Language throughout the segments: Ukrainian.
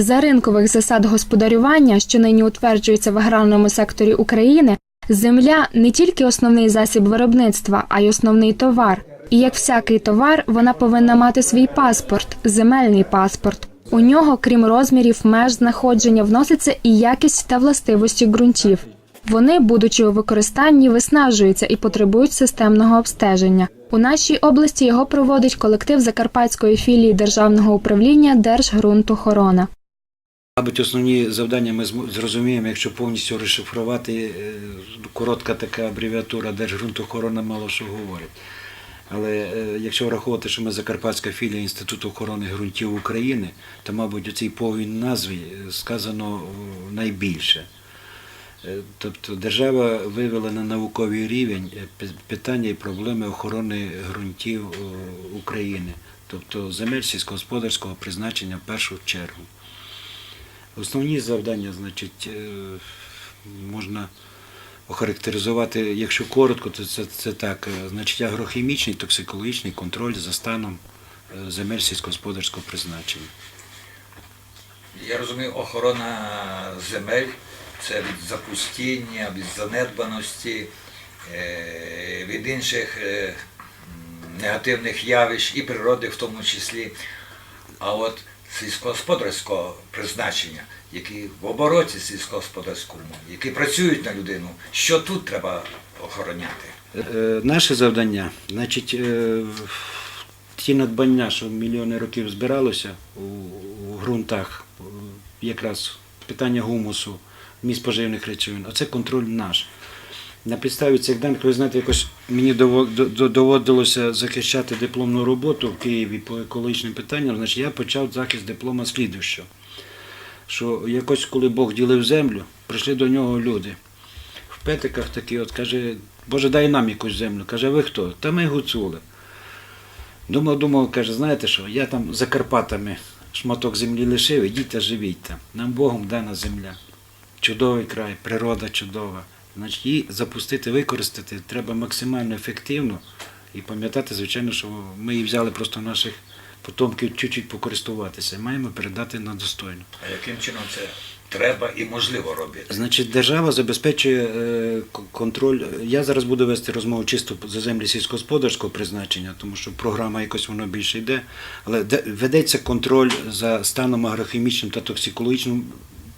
За ринкових засад господарювання, що нині утверджуються в аграрному секторі України, земля не тільки основний засіб виробництва, а й основний товар. І як всякий товар, вона повинна мати свій паспорт земельний паспорт. У нього, крім розмірів, меж знаходження, вноситься і якість та властивості ґрунтів. Вони, будучи у використанні, виснажуються і потребують системного обстеження. У нашій області його проводить колектив Закарпатської філії державного управління Держґрунтохорона. Мабуть, основні завдання ми зрозуміємо, якщо повністю розшифрувати е, коротка така абревіатура Держґрунтохорона мало що говорить. Але е, якщо враховувати, що ми Закарпатська філія Інституту охорони ґрунтів України, то, мабуть, у цій повній назві е, сказано найбільше. Тобто держава вивела на науковий рівень питання і проблеми охорони ґрунтів України, тобто земель сільськогосподарського призначення в першу чергу. Основні завдання, значить, е, можна охарактеризувати, якщо коротко, то це, це так, е, значить, агрохімічний, токсикологічний контроль за станом е, земель сільськогосподарського призначення. Я розумію, охорона земель це від запустіння, від занедбаності, від інших негативних явищ і природи в тому числі. А от сільськогосподарського призначення, які в обороті сільськогосподарському, які працюють на людину, що тут треба охороняти? Е, Наше завдання, значить, е, ті надбання, що мільйони років збиралося у, ґрунтах, е, якраз питання гумусу, міст поживних речовин, оце контроль наш. На підставі цих даних, ви знаєте, якось мені дово- до- до- доводилося захищати дипломну роботу в Києві по екологічним питанням, значить я почав захист диплома слідуючого. Що якось, коли Бог ділив землю, прийшли до нього люди в петиках такі, от каже, Боже, дай нам якусь землю. Каже, ви хто? Та ми гуцули. Думав, думав, каже, знаєте що, я там за Карпатами шматок землі лишив, ідіть та живіть там. Нам Богом дана земля. Чудовий край, природа чудова. Значить, її запустити, використати треба максимально ефективно і пам'ятати, звичайно, що ми її взяли просто наших потомків чуть-чуть покористуватися. Маємо передати на достойно. А яким чином це треба і можливо робити? Значить, держава забезпечує е, контроль. Я зараз буду вести розмову чисто за землі сільськогосподарського призначення, тому що програма якось воно більше йде. Але ведеться контроль за станом агрохімічним та токсикологічним.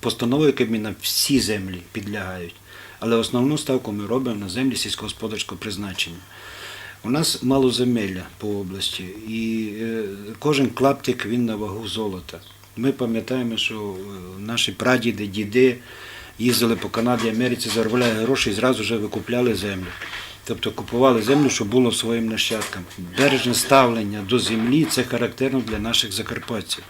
Постановою Кабміна всі землі підлягають. Але основну ставку ми робимо на землі сільськогосподарського призначення. У нас мало земелля по області, і е, кожен клаптик він на вагу золота. Ми пам'ятаємо, що е, наші прадіди, діди їздили по Канаді, Америці, заробляли гроші і зразу вже викупляли землю. Тобто купували землю, щоб було своїм нащадкам. Бережне ставлення до землі це характерно для наших закарпатців.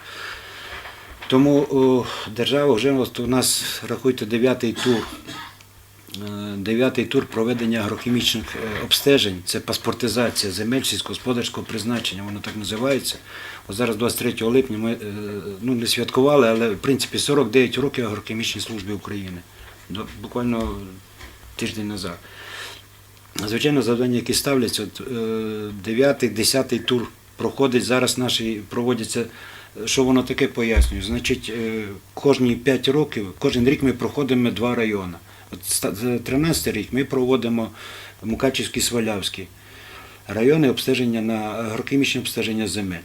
Тому о, держава вже у нас рахуйте дев'ятий тур. Е, Дев'ятий тур проведення агрохімічних е, обстежень це паспортизація земель сільськогосподарського призначення, воно так називається. От зараз 23 липня ми е, ну, не святкували, але в принципі 49 років агрохімічній службі України. Буквально тиждень назад. Звичайно, завдання, які ставляться, е, 9-10 тур проходить, зараз наші проводяться. Що воно таке пояснюю? Значить, кожні 5 років, кожен рік ми проходимо два райони. От ста- 13 рік ми проводимо Мукачівський Свалявський райони обстеження на агрохімічне обстеження земель.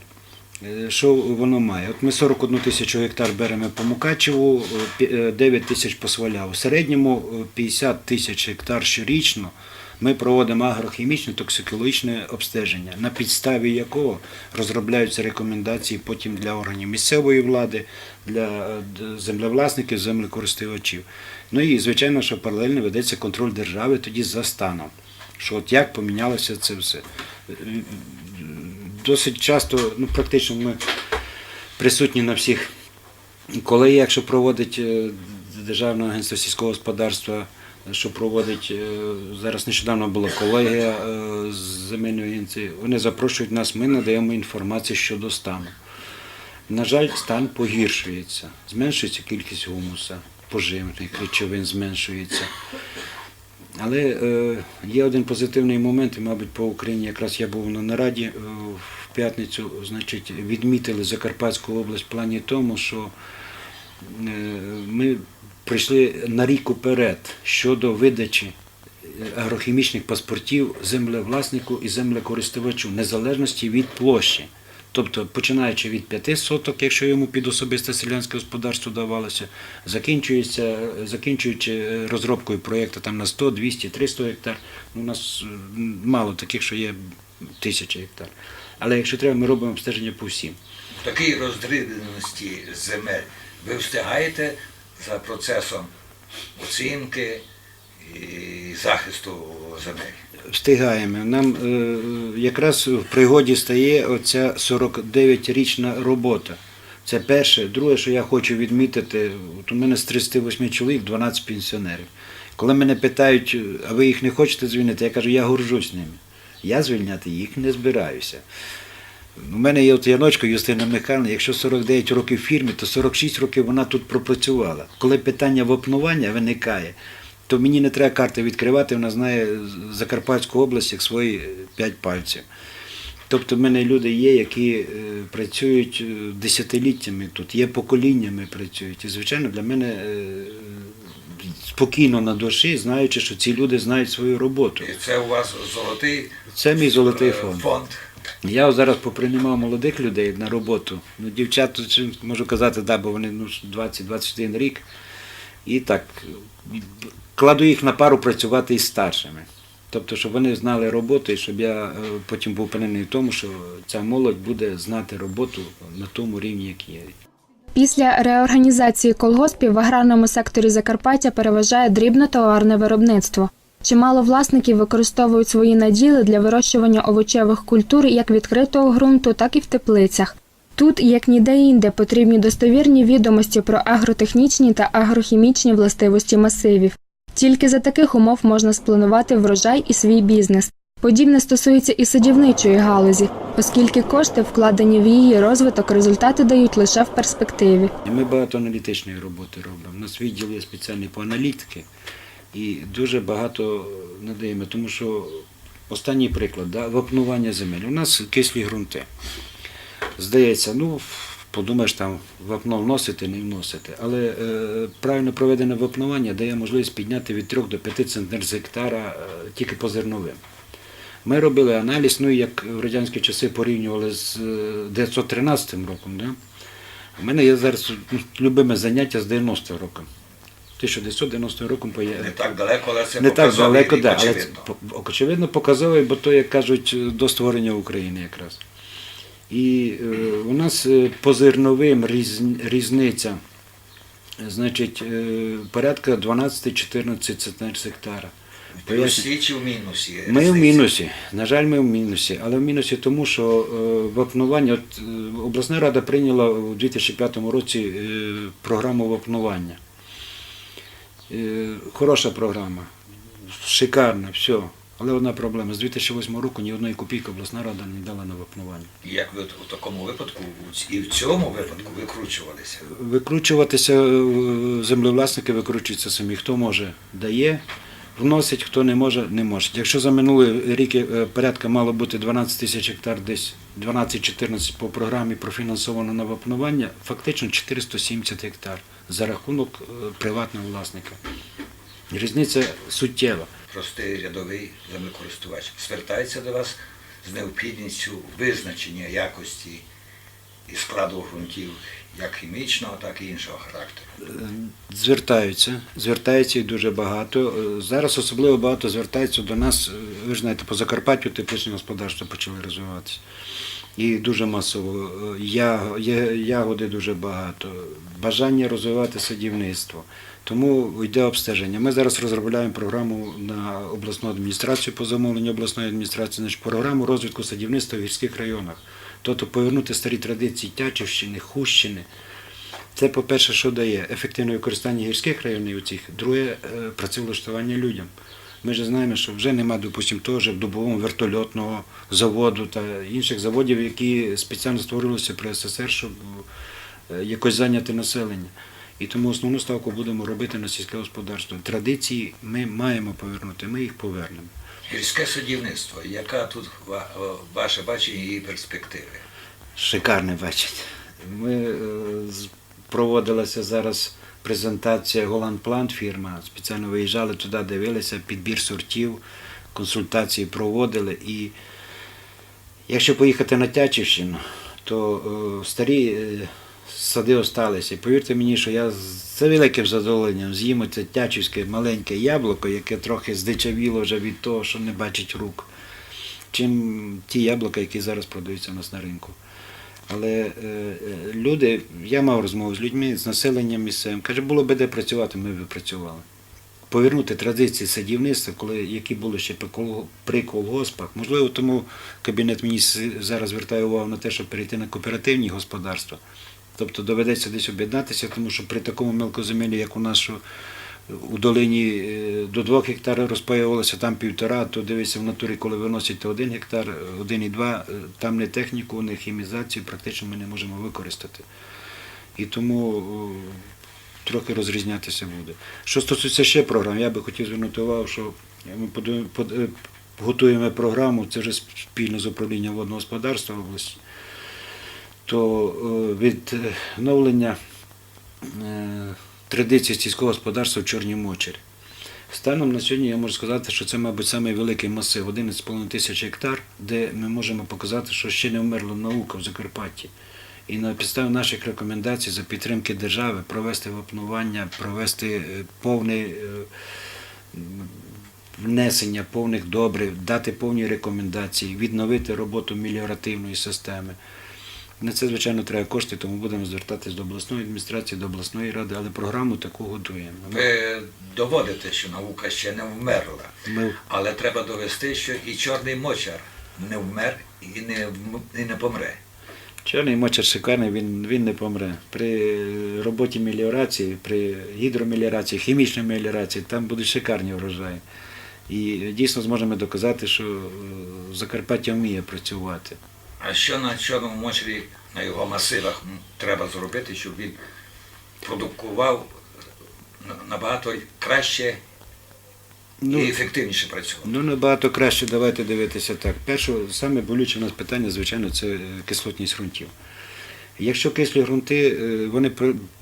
Е, Що воно має? От ми 41 тисячу гектар беремо по Мукачеву, е, е, 9 тисяч по Сваляву. В середньому е, 50 тисяч гектар щорічно ми проводимо агрохімічне токсикологічне обстеження, на підставі якого розробляються рекомендації потім для органів місцевої влади, для е, землевласників, землекористувачів. Ну і звичайно, що паралельно ведеться контроль держави тоді за станом. Що от як помінялося це все. Досить часто, ну практично ми присутні на всіх коли якщо проводить е, Державне агентство сільського господарства, що проводить е, зараз нещодавно була колегія е, з земельної агенції, вони запрошують нас, ми надаємо інформацію щодо стану. На жаль, стан погіршується, зменшується кількість гумуса, поживних речовин зменшується. Але е, є один позитивний момент, і, мабуть, по Україні якраз я був на нараді е, в п'ятницю, значить, відмітили Закарпатську область в плані тому, що ми прийшли на рік уперед щодо видачі е, агрохімічних паспортів землевласнику і землекористувачу, незалежності від площі. Тобто, починаючи від 5 соток, якщо йому під особисте селянське господарство давалося, закінчується, закінчуючи е, розробкою проєкту на 100, 200, 300 гектар. У нас е, мало таких, що є тисяча гектар. Але якщо треба, ми робимо обстеження по всім. В такій роздрібності земель ви встигаєте за процесом оцінки і захисту земель. Встигаємо. Нам е, якраз в пригоді стає оця 49-річна робота. Це перше. Друге, що я хочу відмітити, от у мене з 38 чоловік 12 пенсіонерів. Коли мене питають, а ви їх не хочете звільнити, я кажу, я горжусь ними. Я звільняти їх не збираюся. У мене є от Яночко Юстина Михайлівна, якщо 49 років в фірмі, то 46 років вона тут пропрацювала. Коли питання вапнування виникає, то мені не треба карти відкривати, вона знає Закарпатську область як свої 5 пальців. Тобто в мене люди є, які е, працюють е, десятиліттями тут, є поколіннями працюють. І, звичайно, для мене е, спокійно на душі, знаючи, що ці люди знають свою роботу. І це у вас золотий Це мій золотий фонд. фонд. Я зараз поприймав молодих людей на роботу. Ну, дівчат, можу казати, да, бо вони ну, 20-21 рік. І так, кладу їх на пару працювати із старшими. Тобто, щоб вони знали роботу і щоб я е, потім був впевнений в тому, що ця молодь буде знати роботу на тому рівні, який є. Після реорганізації колгоспів в аграрному секторі Закарпаття переважає дрібнотоварне виробництво. Чимало власників використовують свої наділи для вирощування овочевих культур як відкритого ґрунту, так і в теплицях. Тут, як ніде інде, потрібні достовірні відомості про агротехнічні та агрохімічні властивості масивів. Тільки за таких умов можна спланувати врожай і свій бізнес. Подібне стосується і садівничої галузі, оскільки кошти, вкладені в її розвиток, результати дають лише в перспективі. Ми багато аналітичної роботи робимо. У нас відділ є спеціальний по аналітики і дуже багато надаємо, тому що останній приклад, да, вапнування земель. У нас кислі ґрунти. Здається, ну, подумаєш там вапно вносити, не вносити. Але е, правильно проведене вапнування дає можливість підняти від 3 до 5 центнер з гектара е, тільки по зерновим. Ми робили аналіз, ну як в радянські часи порівнювали з е, 1913 роком. Да? У мене є зараз ну, любиме заняття з 90 роком. 1990 роком поє- Не так далеко, але це не так далеко, рік, да, але це, очевидно. по- очевидно показовий, бо то, як кажуть, до створення України якраз. І е, у нас е, по зерновим різ, різниця, значить, е, порядка 12-14 центнер з гектара. В плюсі чи в мінусі? Ми в мінусі. На жаль, ми в мінусі. Але в мінусі тому, що е, вапнування, от, е, обласна рада прийняла у 2005 році е, програму вапнування. Е, Хороша програма, шикарна, все. Але одна проблема. З 2008 року ні одної копійки обласна рада не дала на вапнування. І Як ви у такому випадку і в цьому випадку викручувалися? Викручуватися е, землевласники викручуються самі. Хто може, дає, вносить, хто не може, не може. Якщо за минулий рік е, порядка мало бути 12 тисяч гектар, десь 12-14 по програмі профінансовано на вапнування, фактично 470 гектар за рахунок е, приватного власника. Різниця суттєва. Простий рядовий землекористувач звертається до вас з необхідністю визначення якості і складу ґрунтів як хімічного, так і іншого характеру. Звертаються, звертаються і дуже багато. Е, Зараз особливо багато звертаються до нас. е, Ви ж знаєте, по Закарпаттю тепличні господарства почали розвиватися. І дуже масово. Е, Ягоди дуже багато, бажання розвивати садівництво. Тому йде обстеження. Ми зараз розробляємо програму на обласну адміністрацію по замовленню обласної адміністрації, значить, програму розвитку садівництва в гірських районах. Тобто повернути старі традиції Тячівщини, Хущини. Це, по-перше, що дає ефективне використання гірських районів цих, друге е, працевлаштування людям. Ми ж знаємо, що вже нема, допустимо, того ж добового вертольотного заводу та інших заводів, які спеціально створилися при СССР, щоб е, якось зайняти населення. І тому основну ставку будемо робити на сільське господарство. Традиції ми маємо повернути, ми їх повернемо. Гірське садівництво, яка тут ваше бачення і перспективи? Шикарне бачить. Ми е, проводилася зараз презентація Голланд Плант фірма. Спеціально виїжджали туди, дивилися, підбір сортів, консультації проводили. І якщо поїхати на Тячівщину, то е, старі е, сади осталися. І повірте мені, що я за великим задоволенням з'їм це тячівське маленьке яблуко, яке трохи здичавіло вже від того, що не бачить рук, чим ті яблука, які зараз продаються у нас на ринку. Але е, е, люди, я мав розмову з людьми, з населенням місцевим, каже, було би де працювати, ми б працювали. Повернути традиції садівництва, коли, які були ще при колгоспах. Можливо, тому Кабінет міністрів зараз звертає увагу на те, щоб перейти на кооперативні господарства. Тобто доведеться десь об'єднатися, тому що при такому мелкоземелі, як у нас, у долині е, до двох гектарів розпаювалося, там півтора, то дивиться в натурі, коли виносять один гектар, один і два, е, там не техніку, не хімізацію, практично ми не можемо використати. І тому трохи розрізнятися буде. Що стосується ще програм, я би хотів звернути увагу, що ми е, готуємо програму, це вже спільно з управлінням водного господарства області, то е, відновлення е, традицій сільського господарства в Чорній Мочері. Станом на сьогодні я можу сказати, що це, мабуть, самий великий масив 11,5 тисяч гектар, де ми можемо показати, що ще не вмерла наука в Закарпатті. І на підставі наших рекомендацій за підтримки держави провести вапнування, провести е, повне внесення повних добрив, дати повні рекомендації, відновити роботу меліоративної системи. На це, звичайно, треба кошти, тому будемо звертатись до обласної адміністрації, до обласної ради, але програму таку готуємо. Ви доводите, що наука ще не вмерла. Ми Але треба довести, що і чорний мочар не вмер і не, і не помре. Чорний мочер шикарний, він, він не помре. При роботі меліорації, при гідромеліорації, хімічній меліорації, там будуть шикарні врожаї. І дійсно зможемо доказати, що е, Закарпаття вміє працювати. А що на чорному мочері, на його масивах треба зробити, щоб він продукував набагато краще Ну, і ефективніше працював? Ну, набагато краще давайте дивитися так. Перше, саме болюче в нас питання, звичайно, це е, кислотність ґрунтів. Якщо кислі ґрунти, е, вони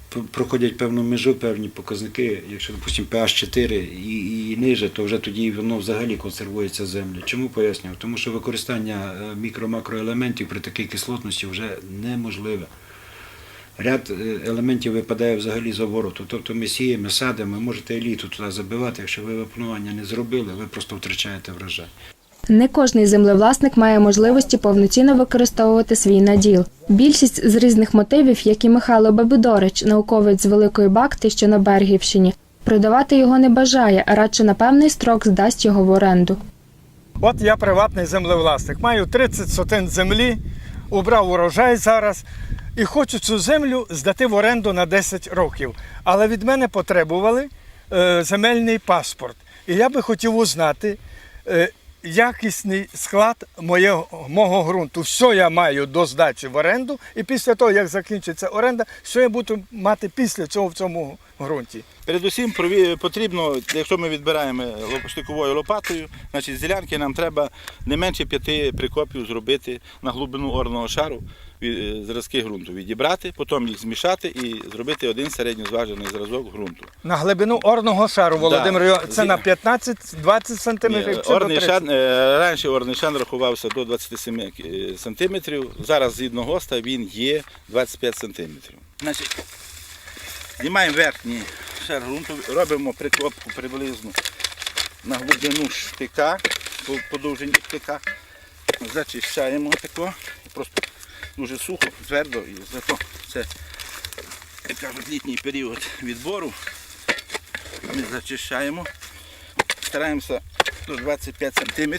проходять певну межу, певні показники, якщо, допустимо, pH 4 і, і ниже, то вже тоді воно взагалі консервується землі. Чому пояснюю? Тому що використання е, мікро-макроелементів при такій кислотності вже неможливе. Ряд е, елементів випадає взагалі з обороту. Тобто ми сіємо, садимо, можете еліту туди забивати. Якщо ви випнування не зробили, ви просто втрачаєте врожай. Не кожний землевласник має можливості повноцінно використовувати свій наділ. Більшість з різних мотивів, як і Михайло Бабидорич, науковець з Великої Бакти, що на Бергівщині, продавати його не бажає, а радше на певний строк здасть його в оренду. От я приватний землевласник. Маю 30 сотин землі, убрав урожай зараз і хочу цю землю здати в оренду на 10 років. Але від мене потребували е, земельний паспорт. І я би хотів узнати е, якісний склад моєго, мого ґрунту. Що я маю до здачі в оренду, і після того, як закінчиться оренда, що я буду мати після цього в цьому ґрунті. Передусім потрібно, якщо ми відбираємо штиковою лопатою, значить з ділянки нам треба не менше п'яти прикопів зробити на глибину орного шару зразки ґрунту, відібрати, потім їх змішати і зробити один середньозважений зразок ґрунту. На глибину орного шару, Володимир, Йо- це на 15-20 сантиметрів. Ні, чи до Орний 30? шан, е, раніше орний шан рахувався до 27 е, сантиметрів. Зараз згідно ГОСТа він є 25 сантиметрів. Значить, знімаємо верхній шар ґрунту, робимо прикопку приблизно на глибину штика, по, по довжині штика. Зачищаємо тако, просто дуже сухо, твердо і зато це, як кажуть, літній період відбору. Ми зачищаємо стараємося до 25 см.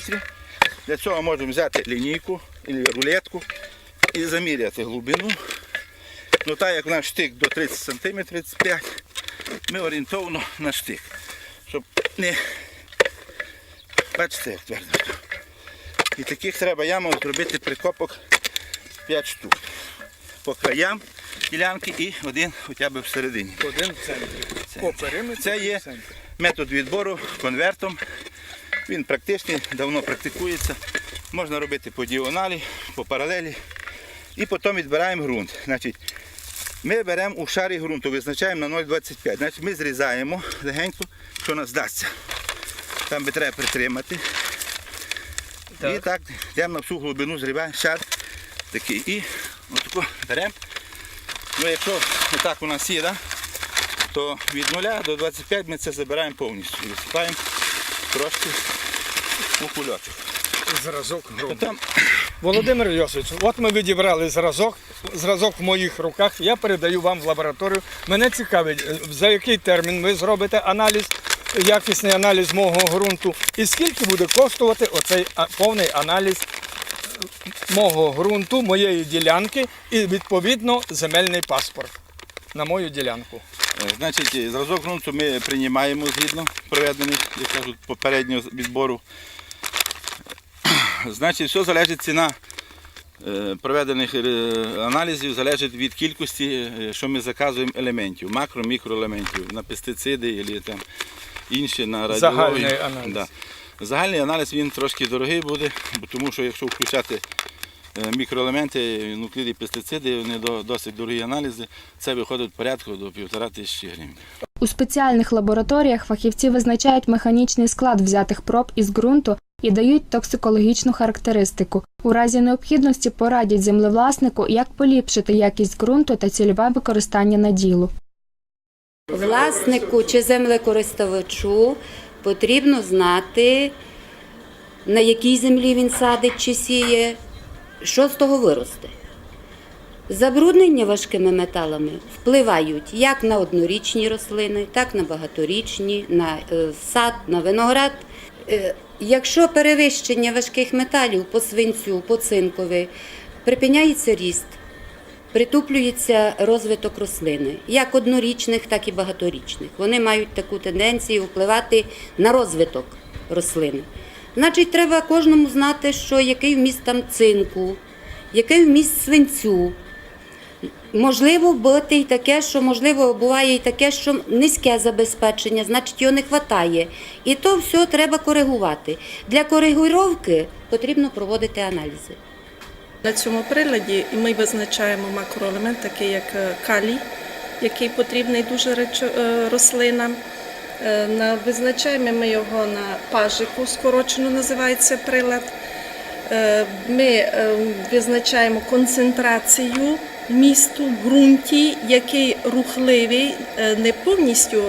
Для цього можемо взяти лінійку або рулетку і заміряти глибину. Ну так як наш штик до 30 см 35 ми орієнтовно на штик. Щоб не бачите, як твердо. І таких треба ямок зробити прикопок 5 штук. По краям ділянки і один хоча б всередині. Один в центрі. По периметру Це є метод відбору конвертом. Він практичний, давно практикується. Можна робити по діагоналі, по паралелі. І потім відбираємо ґрунт. Значить, Ми беремо у шарі ґрунту, визначаємо на 0,25. Значить ми зрізаємо легенько, що нас здасться. Там би треба притримати. І так йдемо на всю глибину, зріваємо шар такий. І отако беремо. Ну, якщо так у нас є, да, то від 0 до 25 ми це забираємо повністю. І висипаємо трошки у кульочок. Зразок. Потім Володимир Йосифович, от ми відібрали зразок. Зразок в моїх руках. Я передаю вам в лабораторію. Мене цікавить, е, за який термін ви зробите аналіз, якісний аналіз мого ґрунту, і скільки буде коштувати оцей повний аналіз мого ґрунту, моєї ділянки і відповідно земельний паспорт на мою ділянку. Е, Значить, е, зразок ґрунту ми приймаємо згідно проведених, як кажуть, попереднього відбору. Значить, все залежить ціна е, проведених е, аналізів залежить від кількості, е, що ми заказуємо елементів, макро, мікроелементів на пестициди або там інші на радіологію. Загальний аналіз. Да. Загальний аналіз він трошки дорогий буде, тому що якщо включати е, мікроелементи, нукліди, пестициди, вони досить дорогі аналізи, це виходить порядку до півтора тисячі гривень. У спеціальних лабораторіях фахівці визначають механічний склад взятих проб із ґрунту і дають токсикологічну характеристику. У разі необхідності порадять землевласнику, як поліпшити якість ґрунту та цільове використання наділу. Власнику чи землекористувачу потрібно знати, на якій землі він садить чи сіє, що з того виросте. Забруднення важкими металами впливають як на однорічні рослини, так на багаторічні, на е, сад, на виноград. Е, Якщо перевищення важких металів по свинцю, по цинкові, припиняється ріст, притуплюється розвиток рослини, як однорічних, так і багаторічних. Вони мають таку тенденцію впливати на розвиток рослини. Значить, треба кожному знати, що який вміст там цинку, який вміст свинцю. Можливо, бути і таке, що можливо буває і таке, що низьке забезпечення, значить його не вистачає. І то все треба коригувати. Для коригування потрібно проводити аналізи. На цьому приладі ми визначаємо макроелемент, такий як е, калій, який потрібний дуже е, рослинам. Е, Визначаємо ми його на пажику, скорочено називається прилад. Е, Ми е, визначаємо концентрацію місту в ґрунті, який рухливий, е, не повністю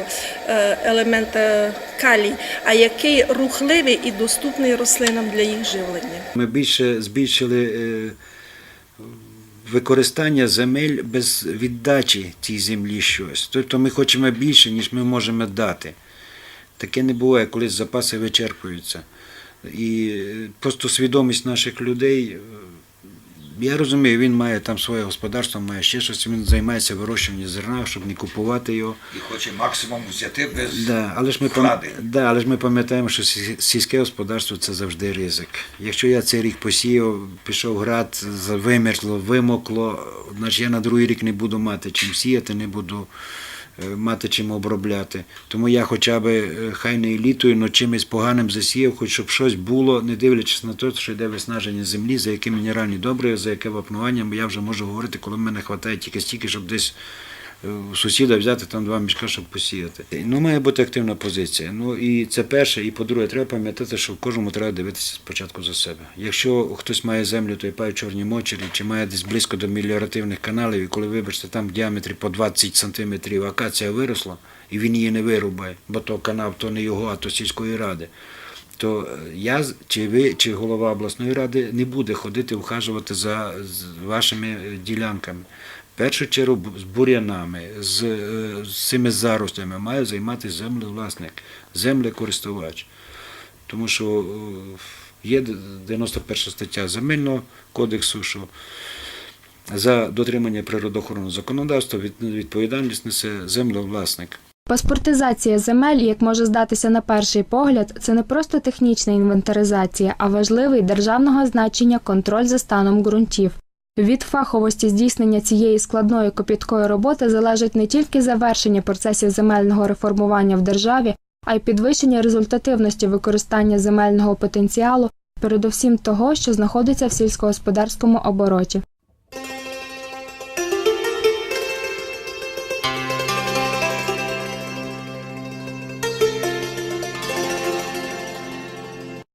елемент калій, а який рухливий і доступний рослинам для їх живлення. Ми більше збільшили використання земель без віддачі цій землі щось. Тобто ми хочемо більше, ніж ми можемо дати. Таке не буває, коли запаси вичерпуються. І просто свідомість наших людей. е, Я розумію, він має там своє господарство, має ще щось, він займається вирощуванням зерна, щоб не купувати його. І хоче максимум взяти без Да, але ж ми пам- да, але ж ми пам'ятаємо, що сі- сільське господарство це завжди ризик. Якщо я цей рік посіяв, пішов град, вимерзло, вимокло, значить я на другий рік не буду мати чим сіяти, не буду мати чим обробляти. Тому я хоча б е, хай не елітою, але чимось поганим засіяв, хоч щоб щось було, не дивлячись на те, що йде виснаження землі, за яке мінеральні добри, за яке вапнування, я вже можу говорити, коли в мене вистачає тільки стільки, щоб десь у сусіда взяти там два мішка, щоб посіяти. Ну, має бути активна позиція. Ну і це перше. І по-друге, треба пам'ятати, що в кожному треба дивитися спочатку за себе. Якщо хтось має землю, то й пає чорні мочері, чи має десь близько до меліоративних каналів, і коли вибачте, там в діаметрі по 20 сантиметрів акація виросла, і він її не вирубає, бо то канал то не його, а то сільської ради. То е, я чи ви, чи голова обласної ради не буде ходити ухажувати за вашими е, ділянками. Першу чергу з бур'янами, з, е, з цими заростями має займатися землевласник, землекористувач. Тому що е, є 91 стаття Земельного кодексу, що за дотримання природоохоронного законодавства відповідальність несе землевласник. Паспортизація земель, як може здатися на перший погляд, це не просто технічна інвентаризація, а важливий державного значення контроль за станом ґрунтів. Від фаховості здійснення цієї складної копіткої роботи залежить не тільки завершення процесів земельного реформування в державі, а й підвищення результативності використання земельного потенціалу, передусім того, що знаходиться в сільськогосподарському обороті.